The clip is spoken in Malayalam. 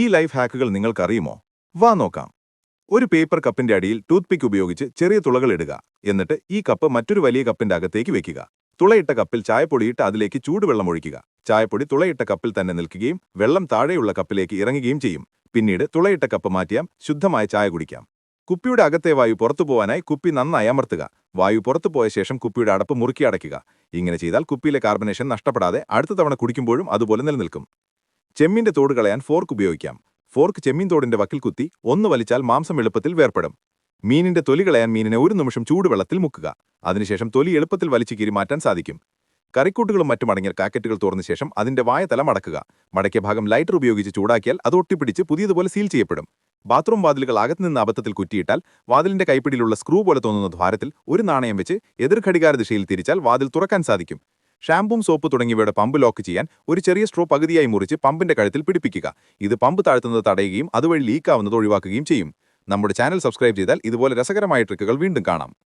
ഈ ലൈഫ് ഹാക്കുകൾ നിങ്ങൾക്കറിയുമോ? വാ നോക്കാം. ഒരു പേപ്പർ കപ്പിന്റെ അടിയിൽ ടൂത്ത് പിക്ക് ഉപയോഗിച്ച് ചെറിയ തുളകൾ ഇടുക. എന്നിട്ട് ഈ കപ്പ് മറ്റൊരു വലിയ കപ്പിന്റെ അകത്തേക്ക് വെക്കുക. തുളയിട്ട കപ്പിൽ ചായപ്പൊടിയിട്ട് അതിലേക്ക് ചൂടുവെള്ളം ഒഴിക്കുക. ചായപ്പൊടി തുളയിട്ട കപ്പിൽ തന്നെ നിൽക്കുകയും വെള്ളം താഴെയുള്ള കപ്പിലേക്ക് ഇറങ്ങുകയും ചെയ്യും. പിന്നീട് തുളയിട്ട കപ്പ് മാറ്റിയാം ശുദ്ധമായ ചായ കുടിക്കാം. കുപ്പിയുടെ അകത്തെ വായു പുറത്തു പോകാനായി കുപ്പി നന്നായി അമർത്തുക. വായു പുറത്തു പോയ ശേഷം കുപ്പിയുടെ അടപ്പ് മുറുക്കി അടയ്ക്കുക. ഇങ്ങനെ ചെയ്താൽ കുപ്പിയിലെ കാർബണേഷൻ നഷ്ടപ്പെടാതെ അടുത്ത തവണ കുടിക്കുമ്പോഴും അതുപോലെ നിലനിൽക്കും. ചെമ്മീന്റെ തോട് കളയാൻ ഫോർക്ക് ഉപയോഗിക്കാം. ഫോർക്ക് ചെമ്മീൻ തോടിന്റെ വക്കിൽ കുത്തി ഒന്ന് വലിച്ചാൽ മാംസം എളുപ്പത്തിൽ വേർപ്പെടും മീനിന്റെ തൊലി കളയാൻ മീനിനെ ഒരു നിമിഷം ചൂടുവെള്ളത്തിൽ മുക്കുക. അതിനുശേഷം തൊലി എളുപ്പത്തിൽ വലിച്ചു കീറി മാറ്റാൻ സാധിക്കും. കറിക്കൂട്ടുകളും മറ്റും അടങ്ങിയ കാക്കറ്റുകൾ തുറന്ന ശേഷം അതിന്റെ വായ തല മടക്കുക. മടക്കിയ ഭാഗം ലൈറ്റർ ഉപയോഗിച്ച് ചൂടാക്കിയാൽ അത് ഒട്ടിപ്പിടിച്ച് പുതിയതുപോലെ സീൽ ചെയ്യപ്പെടും. ബാത്റൂം വാതിലുകൾ അകത്ത് നിന്ന് അബദ്ധത്തിൽ കുറ്റിയിട്ടാൽ വാതിലിന്റെ കൈപ്പിടിയിലുള്ള സ്ക്രൂ പോലെ തോന്നുന്ന ദ്വാരത്തിൽ ഒരു നാണയം വെച്ച് എതിർ ഘടികാര ദിശയിൽ തിരിച്ചാൽ വാതിൽ തുറക്കാൻ സാധിക്കും. ഷാമ്പും സോപ്പ് തുടങ്ങിയവയുടെ പമ്പ് ലോക്ക് ചെയ്യാൻ ഒരു ചെറിയ സ്ട്രോ പകുതിയായി മുറിച്ച് പമ്പിന്റെ കഴുത്തിൽ പിടിപ്പിക്കുക. ഇത് പമ്പ് താഴ്ത്തുന്നത് തടയുകയും അതുവഴി ലീക്കാവുന്നത് ഒഴിവാക്കുകയും ചെയ്യും. നമ്മുടെ ചാനൽ സബ്സ്ക്രൈബ് ചെയ്താൽ ഇതുപോലെ രസകരമായ ട്രിക്കുകൾ വീണ്ടും കാണാം.